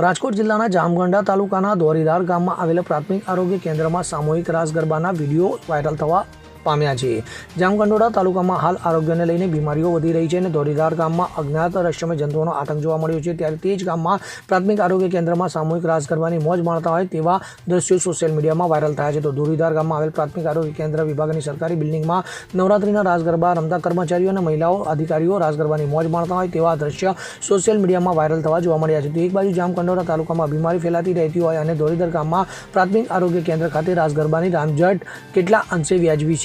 રાજકોટ જિલ્લાના જામગંડા તાલુકાના દોરીદાર ગામમાં આવેલા પ્રાથમિક આરોગ્ય કેન્દ્રમાં સામૂહિક રાસ ગરબાના વીડિયો વાયરલ થવા પામ્યા છે. જામગંડોળા તાલુકામાં હાલ આરોગ્યને લઈને બીમારીઓ વધી રહી છે અને દોરીદાર ગામમાં અજ્ઞાત રહસ્યમય જંતુઓનો આતંક જોવા મળ્યો છે. ત્યારે તે જ ગામમાં પ્રાથમિક આરોગ્ય કેન્દ્રમાં સામૂહિક રાસ ગરબાની મોજ માણતા હોય તેવા દ્રશ્યો સોશિયલ મીડિયામાં વાયરલ થયા છે. તો દોરીદાર ગામમાં આવેલ પ્રાથમિક આરોગ્ય કેન્દ્ર વિભાગની સરકારી બિલ્ડિંગમાં નવરાત્રિના રાસ ગરબા રમતા કર્મચારીઓ અને મહિલાઓ અધિકારીઓ રાસ ગરબાની મોજ માણતા હોય તેવા દ્રશ્ય સોશિયલ મીડિયામાં વાયરલ થવા જોવા મળ્યા છે. તો એક બાજુ જામકંડોરા તાલુકામાં બીમારી ફેલાતી રહેતી હોય અને દોરીદર ગામમાં પ્રાથમિક આરોગ્ય કેન્દ્ર ખાતે રાસ ગરબાની રામઝટ કેટલા અંશે વ્યાજબી